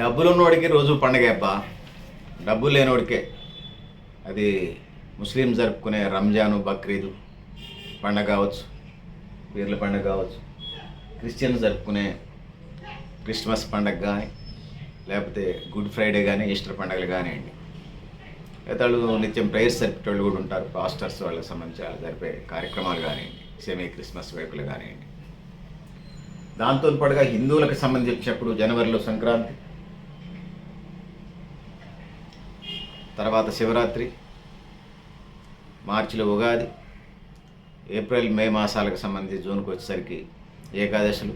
డబ్బులున్నోడికి రోజు పండగ అబ్బా. డబ్బు లేనోడికే అది ముస్లిం జరుపుకునే రంజాను బక్రీదు పండగ కావచ్చు పీర్ల పండగ కావచ్చు క్రిస్టియన్ జరుపుకునే క్రిస్మస్ పండగ కానీ లేకపోతే గుడ్ ఫ్రైడే కానీ ఈస్టర్ పండగలు కానివ్వండి. ఇతరులు నిత్యం ప్రేయర్స్ జరిపేటోళ్ళు కూడా ఉంటారు. పాస్టర్స్ వాళ్ళకి సంబంధించి వాళ్ళు జరిపే కార్యక్రమాలు కానివ్వండి సెమీ క్రిస్మస్ వేడుకలు కానివ్వండి. దాంతో పాటుగా హిందువులకు సంబంధించినప్పుడు జనవరిలో సంక్రాంతి తర్వాత శివరాత్రి మార్చిలో ఉగాది ఏప్రిల్ మే మాసాలకు సంబంధించి జూన్కి వచ్చేసరికి ఏకాదశులు.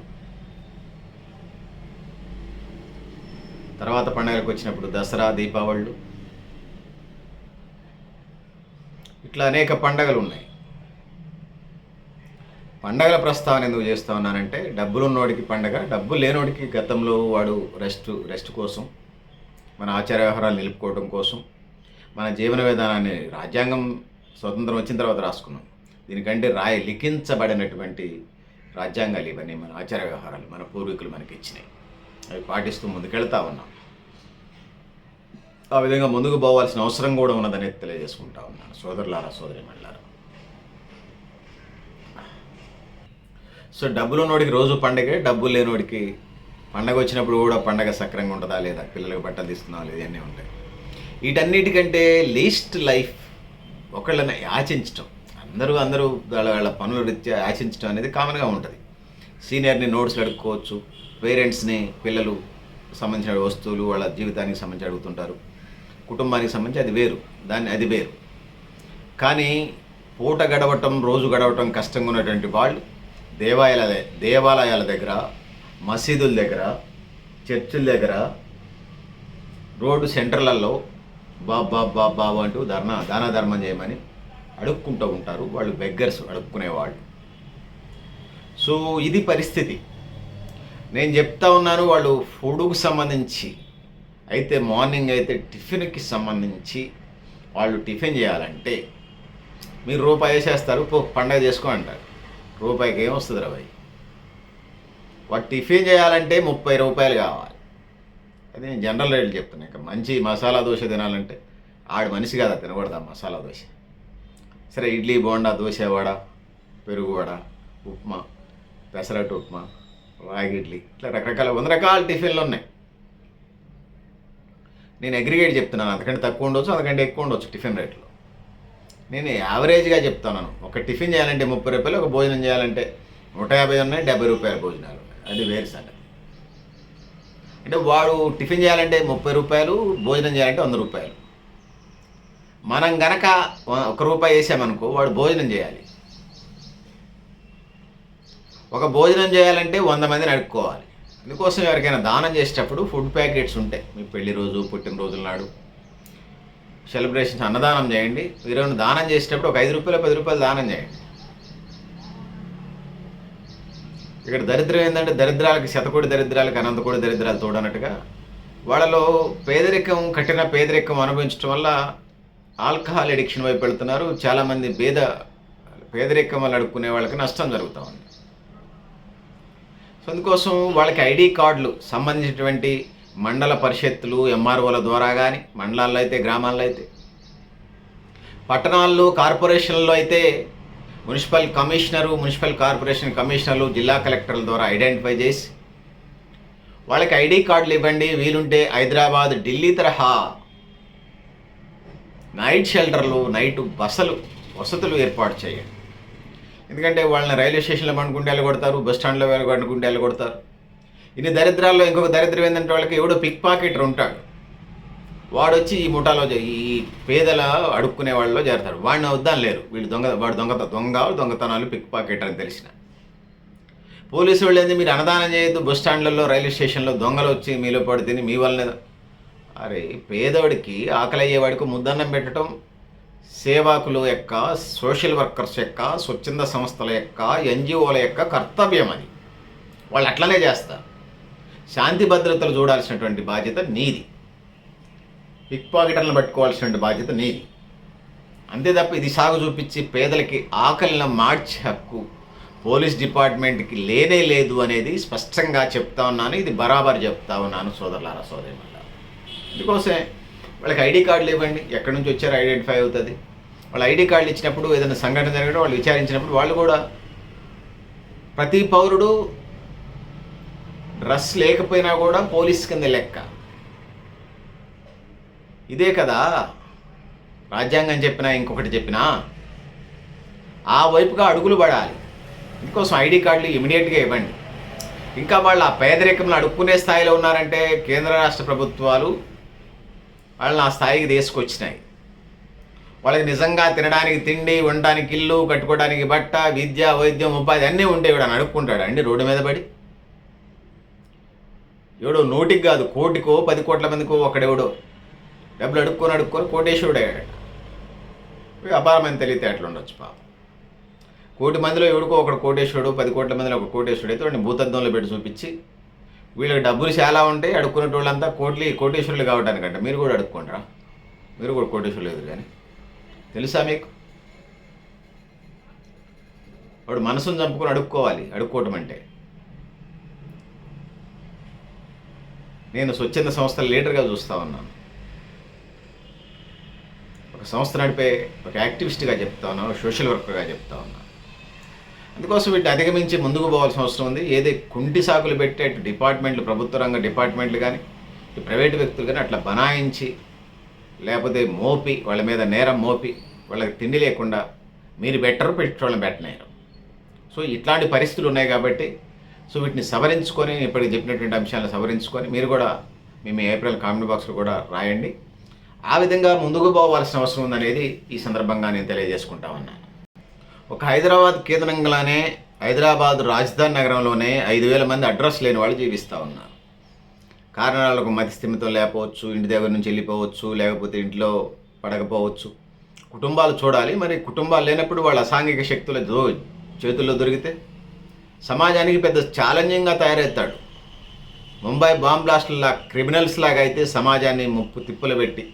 తర్వాత పండుగలకు వచ్చినప్పుడు దసరా దీపావళులు. ఇట్లా అనేక పండగలు ఉన్నాయి. పండగల ప్రస్తావన ఎందుకు చేస్తూ ఉన్నానంటే డబ్బులు ఉన్నోడికి పండగ డబ్బు లేనోడికి గతంలో వాడు రెస్ట్ రెస్ట్ కోసం మన ఆచార వ్యవహారాలు నిలుపుకోవడం కోసం మన జీవన విధానాన్ని రాజ్యాంగం స్వతంత్రం వచ్చిన తర్వాత రాసుకున్నాం. దీనికంటే రాయి లిఖించబడినటువంటి రాజ్యాంగాలు ఇవన్నీ మన ఆచార వ్యవహారాలు మన పూర్వీకులు మనకి ఇచ్చినాయి. అవి పాటిస్తూ ముందుకెళ్తా ఉన్నాం. ఆ విధంగా ముందుకు పోవాల్సిన అవసరం కూడా ఉన్నదని తెలియజేసుకుంటా ఉన్నాను. సోదరులారా సోదరి మళ్ళారా సో డబ్బులు ఉన్నోడికి రోజు పండగే డబ్బులు లేనోడికి పండగ వచ్చినప్పుడు కూడా పండగ సక్రంగా ఉంటుందా లేదా పిల్లలకు బట్టలు తీసుకున్నావా లేదా ఇవన్నీ ఉంటాయి వీటన్నిటికంటే లీస్ట్ లైఫ్ ఒకళ్ళని యాచించటం. అందరూ అందరూ వాళ్ళ వాళ్ళ పనుల రీత్యా యాచించడం అనేది కామన్గా ఉంటుంది. సీనియర్ని నోట్స్లు అడుక్కోవచ్చు పేరెంట్స్ని పిల్లలు సంబంధించిన వస్తువులు వాళ్ళ జీవితానికి సంబంధించి అడుగుతుంటారు. కుటుంబానికి సంబంధించి అది వేరు దాన్ని అది వేరు. కానీ పూట గడవటం రోజు గడవటం కష్టంగా ఉన్నటువంటి వాళ్ళు దేవాలయాల దేవాలయాల దగ్గర మసీదుల దగ్గర చర్చిల దగ్గర రోడ్డు సెంటర్లలో బాబ్ బాబ్ బాబ్ బాబు అంటూ ధర్నా దాన ధర్మం చేయమని అడుక్కుంటూ ఉంటారు. వాళ్ళు బెగ్గర్స్ అడుక్కునేవాళ్ళు. సో ఇది పరిస్థితి. నేను చెప్తా ఉన్నాను వాళ్ళు ఫుడ్కు సంబంధించి అయితే మార్నింగ్ అయితే టిఫిన్కి సంబంధించి వాళ్ళు టిఫిన్ చేయాలంటే మీరు రూపాయి వేసేస్తారు పో పండగ చేసుకో అంటారు. రూపాయికి ఏమొస్తుంది రవాయి వాడు టిఫిన్ చేయాలంటే ముప్పై రూపాయలు కావాలి. అది నేను జనరల్ రేట్లు చెప్తున్నాను ఇంకా మంచి మసాలా దోశ తినాలంటే ఆడ మనిషి కదా తినకూడదు మసాలా దోశ. సరే ఇడ్లీ బోండా దోశ వడ పెరుగు వడ ఉప్మా పెసరట్టు ఉప్మా రాగి ఇడ్లీ ఇట్లా రకరకాల వంద రకాల టిఫిన్లు ఉన్నాయి. నేను అగ్రిగేట్ చెప్తున్నాను అందుకంటే తక్కువ ఉండొచ్చు అందుకంటే ఎక్కువ ఉండొచ్చు టిఫిన్ రేట్లో. నేను యావరేజ్గా చెప్తున్నాను ఒక టిఫిన్ చేయాలంటే ముప్పై రూపాయలు ఒక భోజనం చేయాలంటే నూట యాభై ఉన్నాయి డెబ్బై రూపాయల భోజనాలు ఉన్నాయి. అది వేరు సంగతి. అంటే వాడు టిఫిన్ చేయాలంటే ముప్పై రూపాయలు భోజనం చేయాలంటే వంద రూపాయలు. మనం గనక ఒక రూపాయి వేసామనుకో వాడు భోజనం చేయాలి. ఒక భోజనం చేయాలంటే వంద మందిని అడుక్కోవాలి. అందుకోసం ఎవరికైనా దానం చేసేటప్పుడు ఫుడ్ ప్యాకెట్స్ ఉంటాయి. మీ పెళ్ళి రోజు పుట్టినరోజుల నాడు. సెలబ్రేషన్స్ అన్నదానం చేయండి. ఈరోజు దానం చేసేటప్పుడు ఒక ఐదు రూపాయలు పది రూపాయలు దానం చేయండి. ఇక్కడ దరిద్రం ఏంటంటే దరిద్రాలకి శతకోటి దరిద్రాలకి అనంతకోటి దరిద్రాలు తోడనట్టుగా వాళ్ళలో పేదరికం కఠిన పేదరికం అనుభవించడం వల్ల ఆల్కహాల్ ఎడిక్షన్ వైపు వెళ్తున్నారు. చాలామంది పేద పేదరికం వల్ల అడుక్కునే వాళ్ళకి నష్టం జరుగుతూ ఉంది. సో అందుకోసం వాళ్ళకి ఐడి కార్డులు సంబంధించినటువంటి మండల పరిషత్తులు ఎంఆర్ఓల ద్వారా కానీ మండలాల్లో అయితే గ్రామాల్లో అయితే పట్టణాల్లో కార్పొరేషన్లో అయితే మున్సిపల్ కమిషనరు మున్సిపల్ కార్పొరేషన్ కమిషనర్లు జిల్లా కలెక్టర్ల ద్వారా ఐడెంటిఫై చేసి వాళ్ళకి ఐడి కార్డులు ఇవ్వండి. వీలుంటే హైదరాబాద్ ఢిల్లీ తరహా నైట్ షెల్టర్లు నైట్ బసలు వసతులు ఏర్పాటు చేయండి. ఎందుకంటే వాళ్ళని రైల్వే స్టేషన్లో పండుకుంటే వెళ్ళగొడతారు బస్ స్టాండ్లో పండుకుంటే వెళ్ళగొడతారు. ఇన్ని దరిద్రాల్లో ఇంకొక దరిద్రం ఏంటంటే వాళ్ళకి ఎవడో పిక్ పాకెటర్ ఉంటాడు. వాడు వచ్చి ఈ ముఠాలో ఈ పేదల అడుక్కునే వాళ్ళలో చేరతాడు. వాడిని వద్దాని లేరు. వీళ్ళు దొంగ వాడు దొంగత దొంగ దొంగతనాలు పిక్ పాకెట్ అని తెలిసిన. పోలీసు వాళ్ళు ఏంది? మీరు అన్నదానం చేయొద్దు. బస్ స్టాండ్లలో రైల్వే స్టేషన్లో దొంగలు వచ్చి మీలో పడి తిని మీ వల్లనే అరే పేదవాడికి ఆకలి అయ్యేవాడికి ముద్దన్నం పెట్టడం సేవకుల యొక్క సోషల్ వర్కర్స్ యొక్క స్వచ్ఛంద సంస్థల యొక్క ఎన్జిఓల యొక్క కర్తవ్యం అది. వాళ్ళు అట్లనే చేస్తారు. శాంతి భద్రతలు చూడాల్సినటువంటి బాధ్యత నీది. పిక్ పాకెటర్లను పట్టుకోవాల్సిన బాధ్యత నీది. అంతే తప్ప ఇది సాగు చూపించి పేదలకి ఆకలిని మార్చే హక్కు పోలీస్ డిపార్ట్మెంట్కి లేనే లేదు అనేది స్పష్టంగా చెప్తా ఉన్నాను. ఇది బరాబర్ చెప్తా ఉన్నాను సోదరులారా సోదరి అందుకోసమే వాళ్ళకి ఐడి కార్డులు ఇవ్వండి. ఎక్కడి నుంచి వచ్చారో ఐడెంటిఫై అవుతుంది. వాళ్ళు ఐడి కార్డులు ఇచ్చినప్పుడు ఏదైనా సంఘటన జరగడం వాళ్ళు విచారించినప్పుడు వాళ్ళు కూడా ప్రతి పౌరుడు డ్రెస్ లేకపోయినా కూడా పోలీస్ కింద లెక్క. ఇదే కదా. రాజ్యాంగం చెప్పినా ఇంకొకటి చెప్పినా ఆ వైపుగా అడుగులు పడాలి. ఇంకోసం ఐడి కార్డులు ఇమీడియట్గా ఇవ్వండి. ఇంకా వాళ్ళు ఆ పేదరికంలో అడుక్కునే స్థాయిలో ఉన్నారంటే కేంద్ర రాష్ట్ర ప్రభుత్వాలు వాళ్ళని ఆ స్థాయికి తీసుకొచ్చినాయి. వాళ్ళకి నిజంగా తినడానికి తిండి ఉండడానికి ఇల్లు కట్టుకోవడానికి బట్ట విద్య వైద్యం ఉపాధి అన్నీ ఉంటే ఇవిడ అడుక్కుంటాడు? అండి రోడ్డు మీద పడి. ఎవడో నోటికి కాదు కోటికో పది కోట్ల మందికో ఒకడెవడో. డబ్బులు అడుక్కొని అడుక్కొని కోటేశ్వరుడు అయ్యాడట ఇవి అపారమైన తెలివితే అట్లా ఉండొచ్చు పాపం. కోటి మందిలో ఎవడుకో ఒకడు కోటేశ్వరుడు పది కోట్ల మందిలో ఒక కోటేశ్వరుడు అయితే వాడిని భూతద్దంలో పెట్టి చూపించి వీళ్ళకి డబ్బులు చాలా ఉంటాయి అడుక్కునే వాళ్ళంతా కోట్లి కోటేశ్వరులు కావడానికంట. మీరు కూడా అడుక్కుంటారా మీరు కూడా కోటేశ్వరులు ఎదురు కానీ తెలుసా మీకు? వాడు మనసును చంపుకొని అడుక్కోవాలి అడుక్కోవటం అంటే. నేను స్వచ్ఛంద సంస్థల లీడర్గా చూస్తా ఉన్నాను. ఒక సంస్థ నడిపే ఒక యాక్టివిస్ట్గా చెప్తా ఉన్నాను సోషల్ వర్కర్గా చెప్తా ఉన్నాను అందుకోసం వీటిని అధిగమించి ముందుకు పోవాల్సిన అవసరం ఉంది. ఏదే కుంటి సాకులు పెట్టే డిపార్ట్మెంట్లు ప్రభుత్వ రంగ డిపార్ట్మెంట్లు కానీ ప్రైవేటు వ్యక్తులు కానీ అట్లా బనాయించి లేకపోతే మోపి వాళ్ళ మీద నేరం మోపి వాళ్ళకి తిండి లేకుండా మీరు బెటర్ పెట్టుకోవడం పెట్టలేరు. సో ఇట్లాంటి పరిస్థితులు ఉన్నాయి కాబట్టి సో వీటిని సవరించుకొని ఇప్పటికి చెప్పినటువంటి అంశాలను సవరించుకొని మీరు కూడా మేము ఏప్రిల్ కామెంట్ బాక్స్లో కూడా రాయండి. ఆ విధంగా ముందుకు పోవాల్సిన అవసరం ఉందనేది ఈ సందర్భంగా నేను తెలియజేసుకుంటా ఉన్నాను ఒక హైదరాబాద్ కేంద్రంగానే హైదరాబాద్ రాజధాని నగరంలోనే ఐదు వేల మంది అడ్రస్ లేని వాళ్ళు జీవిస్తూ ఉన్నారు. కారణాలకు మతి స్థిమితం లేకపోవచ్చు ఇంటి దగ్గర నుంచి వెళ్ళిపోవచ్చు లేకపోతే ఇంట్లో పడకపోవచ్చు. కుటుంబాలు చూడాలి మరి కుటుంబాలు లేనప్పుడు వాళ్ళ అసాంఘిక శక్తుల దో చేతుల్లో దొరికితే సమాజానికి పెద్ద ఛాలెంజింగ్గా తయారవుతాడు. ముంబై బాంబ్ బ్లాస్ట్ల క్రిమినల్స్ లాగా అయితే సమాజాన్ని ముప్పు తిప్పులు పెట్టి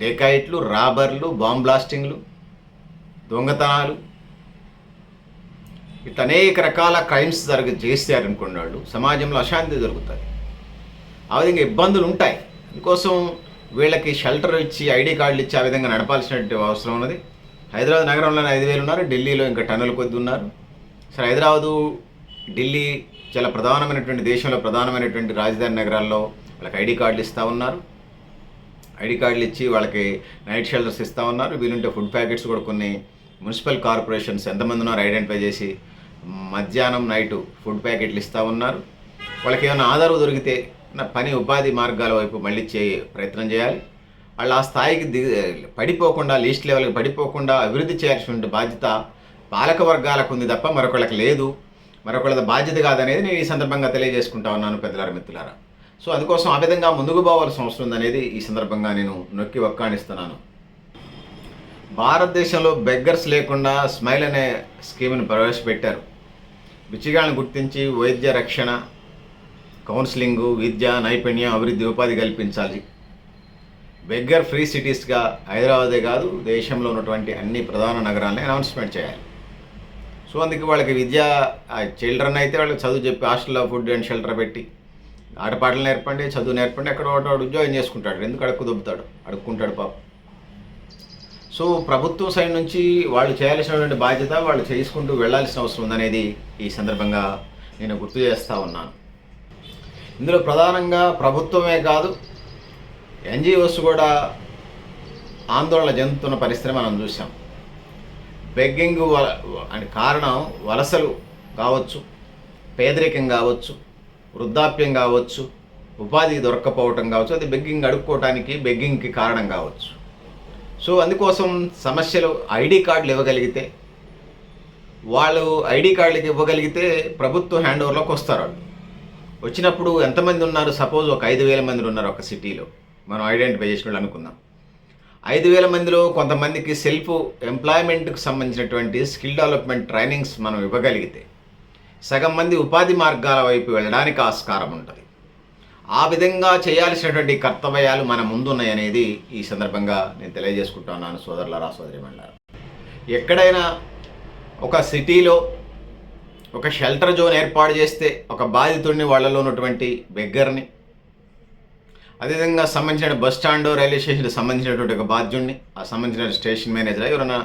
డేకాయిట్లు రాబర్లు బాంబ్ బ్లాస్టింగ్లు దొంగతనాలు. ఇట్లా అనేక రకాల క్రైమ్స్ జరగ చేస్తారనుకున్న వాళ్ళు సమాజంలో అశాంతి జరుగుతుంది. ఆ విధంగా ఇబ్బందులు ఉంటాయి. అందుకోసం వీళ్ళకి షెల్టర్ ఇచ్చి ఐడి కార్డులు ఇచ్చి ఆ విధంగా నడపాల్సినటువంటి అవసరం ఉన్నది. హైదరాబాద్ నగరంలోనే ఐదు వేలు ఉన్నారు ఢిల్లీలో ఇంకా టన్నుల కొద్ది ఉన్నారు. సరే హైదరాబాదు ఢిల్లీ చాలా ప్రధానమైనటువంటి దేశంలో ప్రధానమైనటువంటి రాజధాని నగరాల్లో వాళ్ళకి ఐడి కార్డులు ఇస్తూ ఉన్నారు. ఐడి కార్డులు ఇచ్చి వాళ్ళకి నైట్ షెల్టర్స్ ఇస్తూ ఉన్నారు. వీలుంటే ఫుడ్ ప్యాకెట్స్ కూడా కొన్ని మున్సిపల్ కార్పొరేషన్స్ ఎంతమంది ఉన్నారో ఐడెంటిఫై చేసి మధ్యాహ్నం నైటు ఫుడ్ ప్యాకెట్లు ఇస్తూ ఉన్నారు. వాళ్ళకి ఏమైనా ఆధారం దొరికితే నా పని ఉపాధి మార్గాల వైపు మళ్ళీ చే ప్రయత్నం చేయాలి. వాళ్ళు ఆ స్థాయికి దిగి పడిపోకుండా లీస్ట్ లెవెల్కి పడిపోకుండా అభివృద్ధి చేయాల్సిన బాధ్యత పాలక వర్గాలకు ఉంది తప్ప మరొకళ్ళకి లేదు. మరొకళ్ళ బాధ్యత కాదనేది నేను ఈ సందర్భంగా తెలియజేసుకుంటా ఉన్నాను పెద్దలారా మిత్రులారా. సో అందుకోసం ఆ విధంగా ముందుకు పోవాల్సిన అవసరం ఉందనేది ఈ సందర్భంగా నేను నొక్కి ఒక్కాణిస్తున్నాను భారతదేశంలో బెగ్గర్స్ లేకుండా స్మైల్ అనే స్కీమ్ను ప్రవేశపెట్టారు. బిచ్చిగాలను గుర్తించి వైద్య రక్షణ కౌన్సిలింగు విద్య నైపుణ్యం అభివృద్ధి ఉపాధి కల్పించాలి. బెగ్గర్ ఫ్రీ సిటీస్గా హైదరాబాదే కాదు దేశంలో ఉన్నటువంటి అన్ని ప్రధాన నగరాలని అనౌన్స్మెంట్ చేయాలి. సో అందుకే వాళ్ళకి విద్య చిల్డ్రన్ అయితే వాళ్ళకి చదువు చెప్పి హాస్టల్లో ఫుడ్ అండ్ షెల్టర్ పెట్టి ఆటపాటలు నేర్పండి చదువు నేర్పండి ఎక్కడ ఒకటి వాడు ఉద్యోగం చేసుకుంటాడు ఎందుకు అడుక్కు దుబ్బుతాడు అడుక్కుంటాడు పాపం. సో ప్రభుత్వం సైడ్ నుంచి వాళ్ళు చేయాల్సినటువంటి బాధ్యత వాళ్ళు చేసుకుంటూ వెళ్ళాల్సిన అవసరం ఉందనేది ఈ సందర్భంగా నేను గుర్తు చేస్తూ ఉన్నాను. ఇందులో ప్రధానంగా ప్రభుత్వమే కాదు ఎన్జిఓస్ కూడా ఆందోళన చెందుతున్న పరిస్థితి మనం చూసాం బెగ్గింగ్ వల అని కారణం వలసలు కావచ్చు పేదరికం కావచ్చు వృద్ధాప్యం కావచ్చు ఉపాధి దొరక్కపోవటం కావచ్చు అది బెగ్గింగ్ అడుక్కోవటానికి బెగ్గింగ్కి కారణం కావచ్చు. సో అందుకోసం సమస్యలు ఐడి కార్డులు ఇవ్వగలిగితే వాళ్ళు ఐడి కార్డులకి ఇవ్వగలిగితే ప్రభుత్వ హ్యాండ్ ఓవర్లోకి వస్తారు వాళ్ళు. వచ్చినప్పుడు ఎంతమంది ఉన్నారు? సపోజ్ ఒక ఐదు వేల మంది ఉన్నారు ఒక సిటీలో. మనం ఐడెంటిఫై చేసిన అనుకుందాం. ఐదు వేల మందిలో కొంతమందికి సెల్ఫ్ ఎంప్లాయ్మెంట్కి సంబంధించినటువంటి స్కిల్ డెవలప్మెంట్ ట్రైనింగ్స్ మనం ఇవ్వగలిగితే సగం మంది ఉపాధి మార్గాల వైపు వెళ్ళడానికి ఆస్కారం ఉంటుంది. ఆ విధంగా చేయాల్సినటువంటి కర్తవ్యాలు మన ముందున్నాయి అనేది ఈ సందర్భంగా నేను తెలియజేసుకుంటున్నాను సోదరులారా సోదరి ఎక్కడైనా ఒక సిటీలో ఒక షెల్టర్ జోన్ ఏర్పాటు చేస్తే ఒక బాధితుడిని వాళ్ళలో ఉన్నటువంటి బెగ్గర్ని అదేవిధంగా సంబంధించిన బస్ స్టాండ్ రైల్వే స్టేషన్కి సంబంధించినటువంటి ఒక బాధ్యుడిని ఆ సంబంధించిన స్టేషన్ మేనేజర్ ఎవరైనా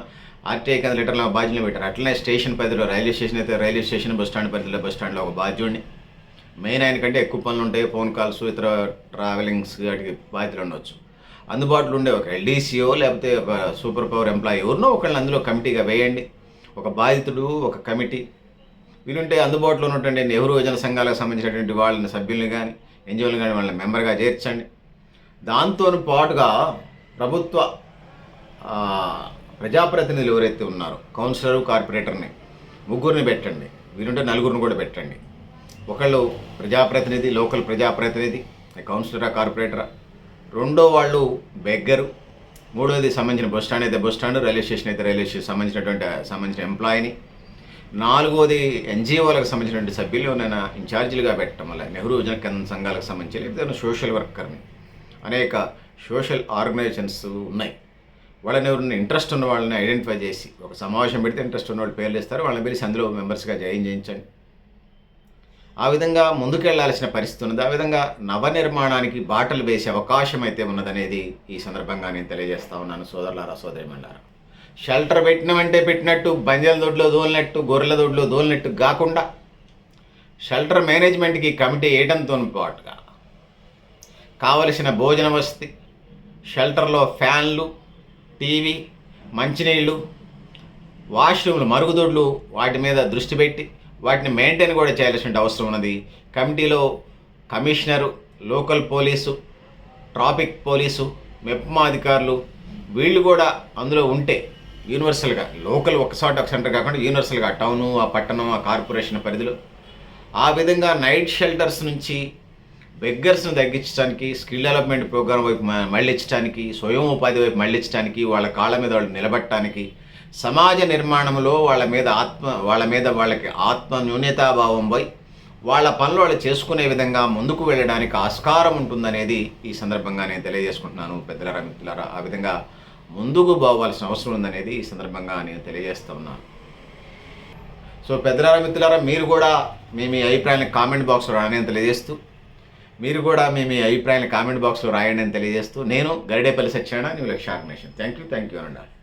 ఆర్టీఐ కింద లీటర్ల బాధ్యులు పెట్టారు. అట్లనే స్టేషన్ పరిధిలో రైల్వే స్టేషన్ అయితే రైల్వే స్టేషన్ బస్ స్టాండ్ పరిధిలో బస్ స్టాండ్లో ఒక బాధ్యుడిని. మెయిన్ ఆయన కంటే ఎక్కువ పనులు ఉంటాయి ఫోన్ కాల్స్ ఇతర ట్రావెలింగ్స్ వాటికి బాధ్యతలు ఉండవచ్చు అందుబాటులో ఉండే ఒక ఎల్డీసీఓ లేకపోతే ఒక సూపర్ పవర్ ఎంప్లాయీ ఎవరినో ఒకళ్ళని అందులో కమిటీగా వేయండి. ఒక బాధితుడు ఒక కమిటీ. వీలుంటే అందుబాటులో ఉన్నటువంటి నెహ్రూ యోజన సంఘాలకు సంబంధించినటువంటి వాళ్ళని సభ్యులను కానీ ఎన్జిఓలు కానీ వాళ్ళని మెంబర్గా చేర్చండి. దాంతో పాటుగా ప్రభుత్వ ప్రజాప్రతినిధులు ఎవరైతే ఉన్నారో కౌన్సిలర్ కార్పొరేటర్ని ముగ్గురిని పెట్టండి. వీరుంటే నలుగురిని కూడా పెట్టండి. ఒకళ్ళు ప్రజాప్రతినిధి లోకల్ ప్రజాప్రతినిధి కౌన్సిలరా కార్పొరేటరా రెండో వాళ్ళు బెగ్గరు మూడోది సంబంధించిన బస్ స్టాండ్ అయితే బస్ స్టాండ్ రైల్వే స్టేషన్ అయితే రైల్వే స్టేషన్ సంబంధించినటువంటి సంబంధించిన ఎంప్లాయీని నాలుగోది ఎన్జిఓలకు సంబంధించినటువంటి సభ్యులు నేను ఇన్ఛార్జీలుగా పెట్టడం వల్ల నెహ్రూ జన సంఘాలకు సంబంధించి లేదా సోషల్ వర్కర్ని అనేక సోషల్ ఆర్గనైజేషన్స్ ఉన్నాయి. వాళ్ళని ఎవరిని ఇంట్రెస్ట్ ఉన్న వాళ్ళని ఐడెంటిఫై చేసి ఒక సమావేశం పెడితే ఇంట్రెస్ట్ ఉన్న వాళ్ళు పేర్లు ఇస్తారు. వాళ్ళని పిలిచి అందులో మెంబర్స్గా జాయిన్ చేయించండి. ఆ విధంగా ముందుకెళ్ళాల్సిన పరిస్థితి ఉన్నది. ఆ విధంగా నవనిర్మాణానికి బాటలు వేసే అవకాశం అయితే ఉన్నదనేది ఈ సందర్భంగా నేను తెలియజేస్తా ఉన్నాను సోదరులారా సోదరిమల్లారా షెల్టర్ పెట్టినమంటే పెట్టినట్టు బంజాల దొడ్లో దోలినట్టు గొర్రెల దొడ్లో దోలినట్టు కాకుండా షెల్టర్ మేనేజ్మెంట్కి కమిటీ వేయడంతో పాటుగా కావలసిన భోజన వసతి షెల్టర్లో ఫ్యాన్లు టీవీ మంచినీళ్ళు వాష్రూమ్లు మరుగుదొడ్లు వాటి మీద దృష్టి పెట్టి వాటిని మెయింటైన్ కూడా చేయాల్సిన అవసరం ఉన్నది. కమిటీలో commissioner local police traffic police MEPMA అధికారులు వీళ్ళు కూడా అందులో ఉంటే యూనివర్సల్గా లోకల్ ఒక చోట ఒక సెంటర్ కాకుండా యూనివర్సల్గా టౌను ఆ పట్టణం ఆ కార్పొరేషన్ పరిధిలో ఆ విధంగా నైట్ షెల్టర్స్ నుంచి బెగ్గర్స్ను తగ్గించడానికి స్కిల్ డెవలప్మెంట్ ప్రోగ్రామ్ వైపు మళ్ళించడానికి స్వయం ఉపాధి వైపు మళ్ళించడానికి వాళ్ళ కాళ్ళ మీద వాళ్ళు నిలబట్టడానికి సమాజ నిర్మాణంలో వాళ్ళ మీద ఆత్మ వాళ్ళ మీద వాళ్ళకి ఆత్మ న్యూనతాభావం పోయి వాళ్ళ పనులు వాళ్ళు చేసుకునే విధంగా ముందుకు వెళ్ళడానికి ఆస్కారం ఉంటుందనేది ఈ సందర్భంగా నేను తెలియజేసుకుంటున్నాను పెద్దలారా మిత్రులారా. ఆ విధంగా ముందుకు పోవాల్సిన అవసరం ఉందనేది ఈ సందర్భంగా నేను తెలియజేస్తూ ఉన్నాను. సో పెద్దలారా మిత్రులారా మీరు కూడా మీ మీ అభిప్రాయాన్ని కామెంట్ బాక్స్లో రాయని తెలియజేస్తూ మీరు కూడా మీ మీ అభిప్రాయాన్ని కామెంట్ బాక్స్లో రాయండి అని తెలియజేస్తూ నేను Garidepalli Satyanarayana new Lakshya organisation. Thank you thank you అండి